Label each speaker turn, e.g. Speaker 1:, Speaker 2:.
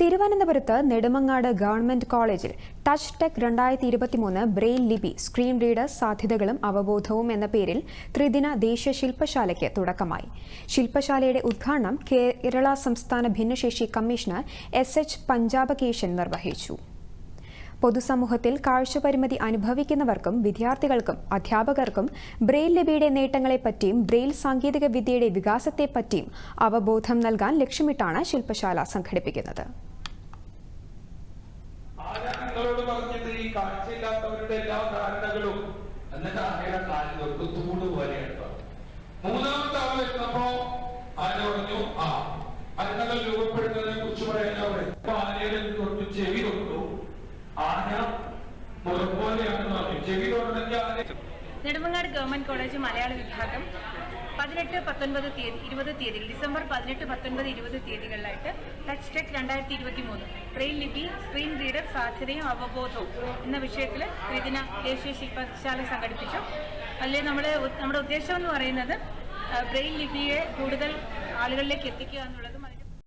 Speaker 1: തിരുവനന്തപുരത്ത് നെടുമങ്ങാട് ഗവൺമെന്റ് കോളേജിൽ touch tech രണ്ടായിരത്തി ഇരുപത്തിമൂന്ന് ബ്രെയിൽ ലിപി സ്ക്രീൻ റീഡർ സാധ്യതകളും അവബോധവും എന്ന പേരിൽ ത്രിദിന ദേശീയ ശില്പശാലയ്ക്ക് തുടക്കമായി. ശില്പശാലയുടെ ഉദ്ഘാടനം കേരള സംസ്ഥാന ഭിന്നശേഷി കമ്മീഷണർ എസ് എച്ച് പഞ്ചാബകേശൻ നിർവഹിച്ചു. പൊതുസമൂഹത്തിൽ കാഴ്ചപരിമിതി അനുഭവിക്കുന്നവർക്കും വിദ്യാർത്ഥികൾക്കും അധ്യാപകർക്കും ബ്രെയിൽ ലിപിയുടെ നേട്ടങ്ങളെപ്പറ്റിയും ബ്രെയിൽ സാങ്കേതിക വിദ്യയുടെ വികാസത്തെപ്പറ്റിയും അവബോധം നൽകാൻ ലക്ഷ്യമിട്ടാണ് ശില്പശാല സംഘടിപ്പിക്കുന്നത്.
Speaker 2: കാഴ്ചയില്ലാത്തവരുടെ എല്ലാ ധാരണകളും? കാലിൽ ഒരു തൂണ് പോലെയാണ്
Speaker 3: നെടുമങ്ങാട് ഗവൺമെന്റ് കോളേജ് മലയാള വിഭാഗം പതിനെട്ട് പത്തൊൻപത് തീയതി ഇരുപത് തീയതികൾ ഡിസംബർ പതിനെട്ട് പത്തൊൻപത് ഇരുപത് തീയതികളിലായിട്ട് ടച്ച് ടെക് രണ്ടായിരത്തി ഇരുപത്തി മൂന്ന് ബ്രെയിൻ ലിപി സ്ക്രീൻ റീഡർ സാധ്യതയും അവബോധവും എന്ന വിഷയത്തിൽ ത്രിദിന ദേശീയ ശില്പശാല സംഘടിപ്പിച്ചു. അതിൽ നമ്മൾ നമ്മുടെ ഉദ്ദേശം എന്ന് പറയുന്നത് ബ്രെയിൻ ലിപിയെ കൂടുതൽ ആളുകളിലേക്ക് എത്തിക്കുക എന്നുള്ളതും